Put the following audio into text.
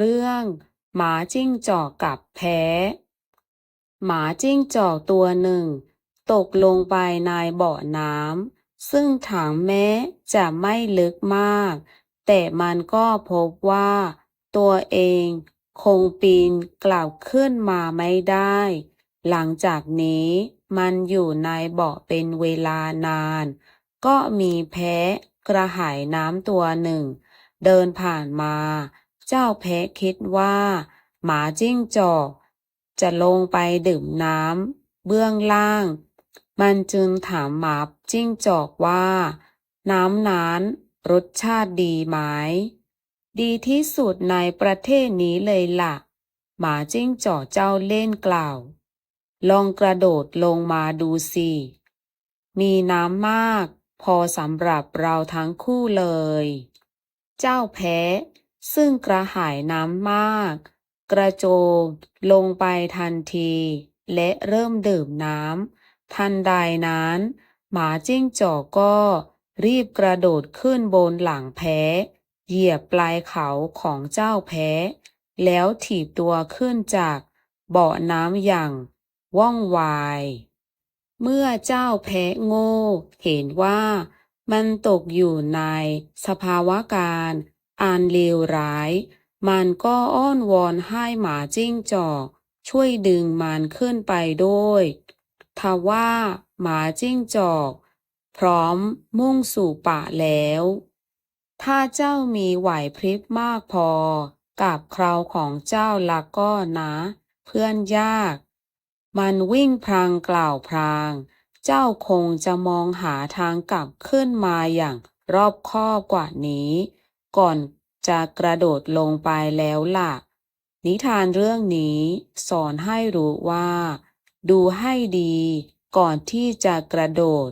เรื่อง หมาจิ้งจอกกับแพ้ หมาจิ้งจอกตัวหนึ่ง ตกลงไปในบ่อน้ำซึ่งถังแม้จะไม่ลึกมาก แต่มันก็พบว่า ตัวเองคงปีนกลับขึ้นมาไม่ได้ หลังจากนี้มันอยู่ในบ่อเป็นเวลานาน ก็มีแพะกระหายน้ำตัวหนึ่ง เดินผ่านมา เจ้าแพะคิดว่า หมาจิ้งจอก จะลงไปดื่มน้ำเบื้องล่าง มันจึงถามหมาจิ้งจอกว่า น้ำนั้นรสชาติดีไหม ดีที่สุดในประเทศนี้เลยล่ะ หมาจิ้งจอกเจ้าเล่นกล่าว ลองกระโดดลงมาดูสิ มีน้ำมาก พอสำหรับเราทั้งคู่เลย เจ้าแพ้ ซึ่งกระหายน้ำมาก กระโจมลงไปทันที และเริ่มดื่มน้ำทันใดนั้น หมาจิ้งจอกก็รีบกระโดดขึ้นบนหลังแพ้ เหยียบปลายเขาของเจ้าแพ้ แล้วถีบตัวขึ้นจากเบาะน้ำอย่างว่องไวเมื่อเจ้าแพะโง่ เห็นว่ามันตกอยู่ในสภาวะการ อันเลวร้าย มันก็อ้อนวอนให้หมาจิ้งจอก ช่วยดึงมันขึ้นไปด้วยทว่าหมาจิ้งจอก พร้อมมุ่งสู่ป่าแล้ว ถ้าเจ้ามีไหวพริบมากพอ กับคราวของเจ้าละก็นะ เพื่อนยาก มันวิ่งพลางกล่าวพลาง เจ้าคงจะมองหาทางกลับขึ้นมาอย่างรอบคอบกว่านี้ ก่อนจะกระโดดลงไปแล้วล่ะ นิทานเรื่องนี้สอนให้รู้ว่า ดูให้ดีก่อนที่จะกระโดด